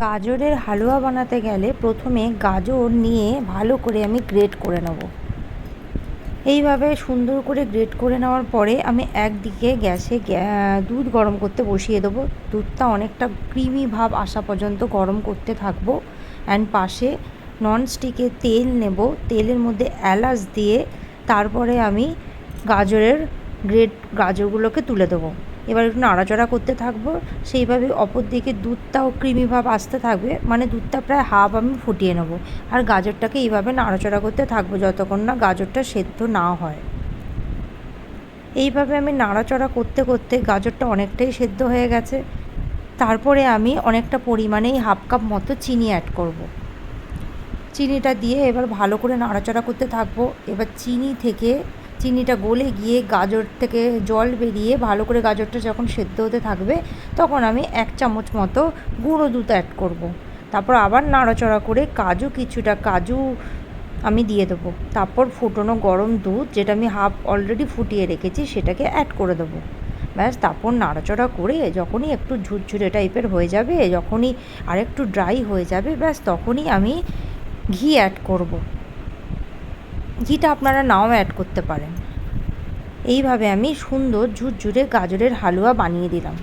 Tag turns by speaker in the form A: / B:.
A: গাজরের হালুয়া বানাতে গেলে প্রথমে গাজর নিয়ে ভালো করে আমি গ্রেট করে নেব। এইভাবে সুন্দর করে গ্রেট করে নেওয়ার পরে আমি একদিকে গ্যাসে দুধ গরম করতে বসিয়ে দেবো। দুধটা অনেকটা ক্রিমি ভাব আসা পর্যন্ত গরম করতে থাকব। অ্যান্ড পাশে ননস্টিকে তেল নেব। তেলের মধ্যে এলাচ দিয়ে তারপরে আমি গাজরের গ্রেট গাজরগুলোকে তুলে দেবো। এবার একটু নাড়াচাড়া করতে থাকব। সেইভাবে অপর দিকে দুধটাও ক্রিমি ভাব আসতে থাকবে। মানে দুধটা প্রায় হাফ আমি ফুটিয়ে নেব। আর গাজরটাকে এইভাবে নাড়াচড়া করতে থাকব যতক্ষণ না গাজরটা সেদ্ধ না হয়। এইভাবে আমি নাড়াচড়া করতে করতে গাজরটা অনেকটাই সেদ্ধ হয়ে গেছে। তারপরে আমি অনেকটা পরিমাণেই হাফ কাপ মতো চিনি অ্যাড করব। চিনিটা দিয়ে এবার ভালো করে নাড়াচড়া করতে থাকব। এবার চিনি থেকে চিনিটা গলে গিয়ে গাজর থেকে জল বেরিয়ে ভালো করে গাজরটা যখন সেদ্ধ হতে থাকবে, তখন আমি এক চামচ মতো গুঁড়ো দুধ অ্যাড করব। তারপর আবার নাড়াচড়া করে কাজু, কিছুটা কাজু আমি দিয়ে দেবো। তারপর ফুটোনো গরম দুধ, যেটা আমি হাফ অলরেডি ফুটিয়ে রেখেছি, সেটাকে অ্যাড করে দেবো। ব্যাস, তারপর নাড়াচড়া করে যখনই একটু ঝুরঝুরে টাইপের হয়ে যাবে, যখনই আরেকটু ড্রাই হয়ে যাবে, ব্যাস, তখনই আমি ঘি অ্যাড করব। ঘিটা আপনারা নাও অ্যাড করতে পারেন। এইভাবে আমি সুন্দর ঝুরঝুরে গাজরের হালুয়া বানিয়ে দিলাম।